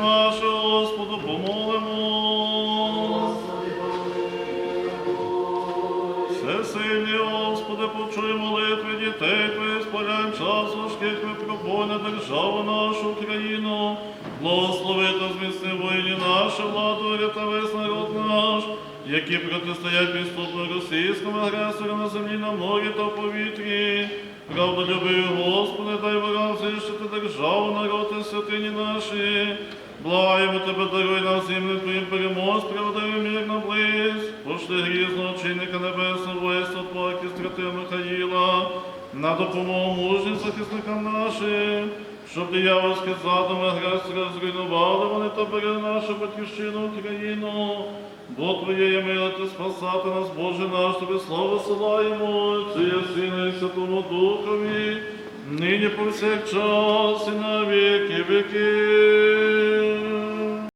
Нашого Господу помолимо. Всесильний Господи, почуй молитви дітей Твоїх, спаляй час важких випробой на державу нашу Україну. Благослови та зміцни воїні нашу владу, та весь народ наш, які протистоять підступно російському агресору на землі, на морі та повітрі. Правдолюбиві Господи, дай ворам знищити державу, народ святині наші. Благаємо Тебе, даруй нам землю Твоїм перемог, справедливий мир на близь. Пошли грізного чинника небесного воїнства Твоїх і Михаїла, на допомогу мужнім захисникам нашим, щоб диявольські задуми агресора зруйнували вони та бери нашу батьківщину Україну. Бо Твоє мило ти спасати нас, Боже наш, Тобі славу силаємо, Отцю і Сину і Святому Духові, нині повсякчас і на віки.